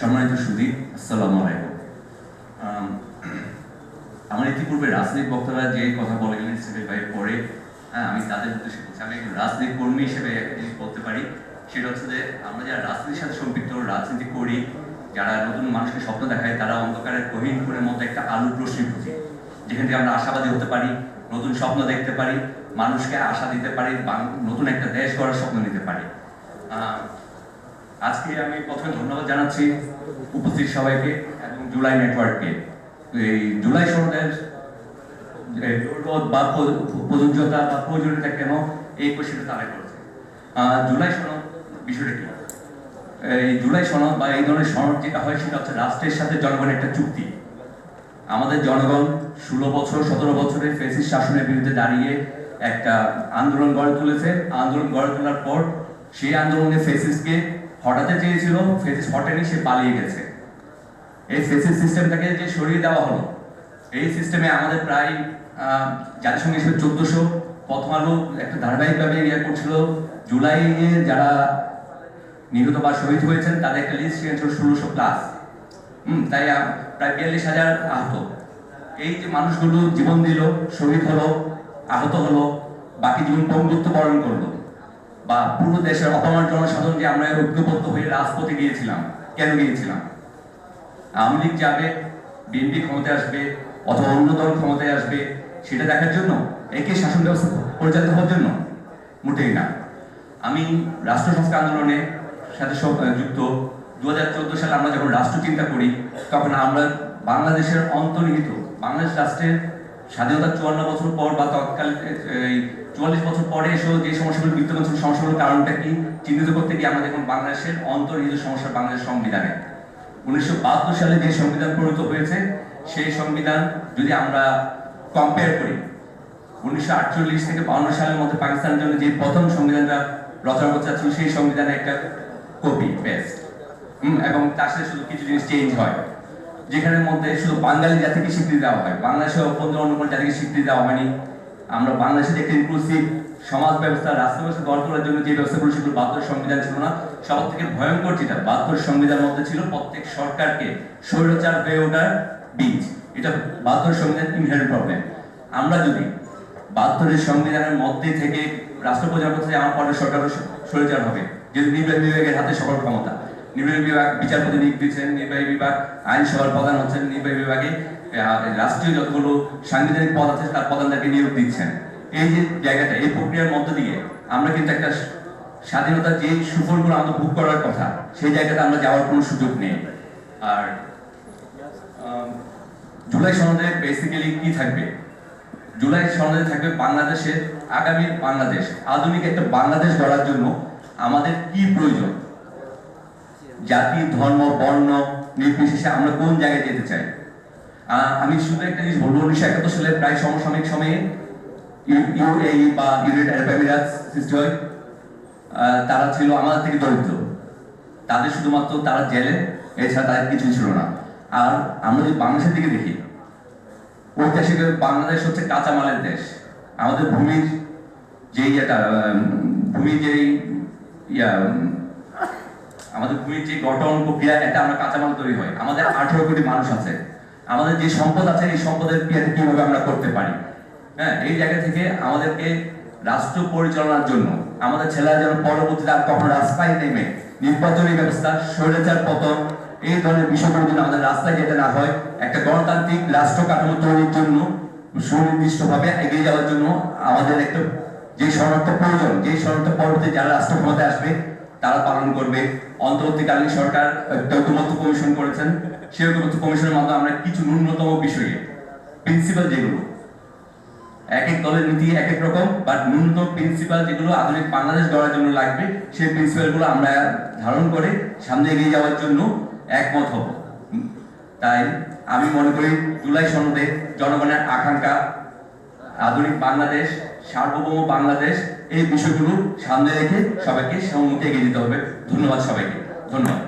সম্মানিত সুদীপ আসসালামু আলাইকুম। আমার ইতিপূর্বে রাজনৈতিক বক্তারা যে কথা বলে গেলেন সেটা ভাই পরে হ্যাঁ, আমি তাদের উদ্দেশ্যে বলছি আমি একজন রাজনৈতিক কর্মী হিসেবে একটা জিনিস বলতে পারি সেটা হচ্ছে যে আমরা যারা রাজনীতির সাথে সম্পৃক্ত রাজনীতি করি যারা নতুন মানুষকে স্বপ্ন দেখায় তারা অন্ধকারের গহীন কোণের মধ্যে একটা আলুর রশ্মি খুঁজি। যেখান থেকে আমরা আশাবাদী হতে পারি নতুন স্বপ্ন দেখতে পারি মানুষকে আশা দিতে পারি নতুন একটা দেশ গড়ার স্বপ্ন নিতে পারি। আজকে আমি প্রথমে ধন্যবাদ জানাচ্ছি উপস্থিত সবাইকে এবং জুলাই নেটওয়ার্ককে। এই জুলাই সনদের বা প্র- প্রযোজ্যতা বা প্রয়োজনীয়তা কেন এই কোশ্চেনটা তারা করেছে। জুলাই সনদ বিষয়টা কি? এই জুলাই সনদ বা এই ধরনের সনদ যেটা হয়, সেটা হচ্ছে রাষ্ট্রের সাথে জনগণের একটা চুক্তি। আমাদের জনগণ ষোলো বছর, সতেরো বছরের ফেসিস শাসনের বিরুদ্ধে দাঁড়িয়ে একটা আন্দোলন গড়ে তুলেছে। আন্দোলন গড়ে তোলার পর সেই আন্দোলনে ফেসিসকে হটাতে চেয়েছিল ফেসিস হটেনি সে পালিয়ে গেছে। এই ফেসিস সিস্টেমটাকে যে সরিয়ে দেওয়া হলো, এই সিস্টেমে আমাদের প্রায় জাতিসংঘ হিসেবে চোদ্দশো প্রথম আলো একটা ধারাবাহিকভাবে ইয়ে করছিল। জুলাইয়ে যারা নিহত বা শহীদ হয়েছেন, তাদের একটা লিস্ট ছিল ষোলোশো প্লাস হুম, তাই প্রায় বিয়াল্লিশ হাজার আহত। এই যে মানুষগুলো জীবন দিল, শহীদ হলো, আহত হলো, বাকি জীবন পঙ্গুত্ব বরণ করল। বা পুরো দেশের অপমান জনসাধারণ যে আমরা ঐক্যবদ্ধ হয়ে রাজপথে গিয়েছিলাম। কেন গিয়েছিলাম? আওয়ামী লীগ যাবে, বিএনপি ক্ষমতায় আসবে, অথবা অন্য দল ক্ষমতায় আসবে, সেটা দেখার জন্য, একে শাসন ব্যবস্থা পরিচালিত হওয়ার জন্য, মোটেই না। আমি রাষ্ট্র সংস্কার আন্দোলনের সাথে যুক্ত। দু হাজার চোদ্দ সালে আমরা যখন রাষ্ট্র চিন্তা করি, তখন আমরা বাংলাদেশের অন্তর্নিহিত, বাংলাদেশ রাষ্ট্রের স্বাধীনতার চুয়ান্ন বছর পর বা তৎকাল চুয়াল্লিশ বছর পরে এসেও যে সমস্যাগুলো বিদ্যমান ছিল সমস্যাগুলোর কারণটা কি? চিহ্নিত করতে গিয়ে আমরা দেখুন বাংলাদেশের অন্তর্নিহিত সমস্যা বাংলাদেশ সংবিধানে। উনিশশো বাহাত্তর সালে যে সংবিধান প্রণীত হয়েছে, সেই সংবিধান যদি আমরা কম্পেয়ার করি, উনিশশো আটচল্লিশ থেকে বাউন্ন সালের মধ্যে পাকিস্তানের জন্য যে প্রথম সংবিধানটা রচনা করতে চাচ্ছিল সেই সংবিধানে একটা কপি পেস্ট এবং তার সাথে শুধু কিছু জিনিস চেঞ্জ হয়। যেখানের মধ্যে শুধু বাঙালি জাতিকে স্বীকৃতি দেওয়া হয়। বাংলাদেশের অন্য অন্য কোনো জাতিকে স্বীকৃতি দেওয়া হয়নি। আমরা বাংলাদেশের একটি ইনক্লুসিভ সমাজ ব্যবস্থা রাষ্ট্র ব্যবস্থা গড়ে তোলার জন্য যে ব্যবস্থাগুলো সেগুলো বাহাত্তর সংবিধান ছিল না সব থেকে ভয়ঙ্কর যেটা বাহাত্তর সংবিধান মধ্যে ছিল প্রত্যেক সরকারকে স্বৈরাচার হয়ে ওঠার বীজ। এটা বাহাত্তর সংবিধান ইনহেরিট প্রবলেম আমরা যদি বাহাত্তরের সংবিধানের মধ্যে থেকে রাষ্ট্র আমার পরের সরকার স্বৈরাচার হবে যদি নির্বাহী বিভাগের হাতে সকল ক্ষমতা। নির্বাহী বিভাগ, বিচারপতি নিয়োগ দিচ্ছেন নির্বাহী বিভাগ আইনসভার প্রধান হচ্ছেন নির্বাহী বিভাগে রাষ্ট্রীয় যতগুলো সাংবিধানিক পদ আছে, তার প্রধানদেরকে নিয়োগ দিচ্ছেন। এই যে জায়গাটা, এই প্রক্রিয়ার মধ্য দিয়ে আমরা কিন্তু একটা স্বাধীনতার যে সুফলগুলো আমাদের ভোগ করার কথা, সেই জায়গাটা আমরা যাওয়ার কোনো সুযোগ নেই। আর জুলাই সনদে বেসিক্যালি কি থাকবে? জুলাই সনদে থাকবে বাংলাদেশের, আগামী বাংলাদেশ, আধুনিক একটা বাংলাদেশ গড়ার জন্য আমাদের কি প্রয়োজন? জাতি, ধর্ম, বর্ণ নির্বিশেষে আমরা কোন জায়গায় যেতে চাই? আমি শুধু একটা জিনিস বলব, উনিশশো একাত্তর সালে প্রায় সমসাময়িক সময়ে ইউএই বা ইউনাইটেড আরব সৃষ্টি হয়। তারা ছিল আমাদের থেকে দরিদ্র। তাদের শুধুমাত্র তারা জেলে, এছাড়া তাদের কিছু ছিল না। আর আমরা যদি বাংলাদেশের দিকে দেখি, ঐতিহাসিক বাংলাদেশ হচ্ছে কাঁচামালের দেশ। আমাদের ভূমির যেই ইয়েটা ভূমির যেই, ইয়া আমাদের ভূমির যে গঠন প্রক্রিয়া, এটা আমরা কাঁচামাল তৈরি হয়। আমাদের আঠারো কোটি মানুষ আছে। আমাদের যে সম্পদ আছে, এই সম্পদের ক্রিয়াটা কীভাবে আমরা করতে পারি? হ্যাঁ এই জায়গা থেকে আমাদেরকে রাষ্ট্র পরিচালনার জন্য, আমাদের ছেলেরা যেন পরবর্তীতে আর কখনো রাস্তায় নেমে নির্বাচনী ব্যবস্থা, স্বৈরাচার পতন, এই ধরনের বিষয়গুলো যেন আমাদের রাস্তায় যেতে না হয়, একটা গণতান্ত্রিক রাষ্ট্র কাঠামো তৈরির জন্য, সুনির্দিষ্টভাবে এগিয়ে যাওয়ার জন্য আমাদের একটা যে শরণার্থ প্রয়োজন, যে শরণার্থ পরবর্তী যারা রাষ্ট্র ক্ষমতায় আসবে তারা পালন করবে। অন্তর্বর্তীকালীন সরকার ঐকমত্য কমিশন করেছেন। সেই ঐকমত্য কমিশনের মাধ্যমে আমরা কিছু ন্যূনতম বিষয়ে প্রিন্সিপাল যেগুলো এক এক দলের নীতি এক এক রকম বাট ন্যূনতম প্রিন্সিপাল যেগুলো আধুনিক বাংলাদেশ গড়ার জন্য লাগবে, সেই প্রিন্সিপালগুলো আমরা ধারণ করে সামনে এগিয়ে যাওয়ার জন্য একমত হব। তাই আমি মনে করি, জুলাই সনদে জনগণের আকাঙ্ক্ষা, আধুনিক বাংলাদেশ সার্বভৌম বাংলাদেশ এই বিষয়গুলো সামনে রেখে সবাইকে সম্মুখে এগিয়ে যেতে হবে। ধন্যবাদ সবাইকে। ধন্যবাদ।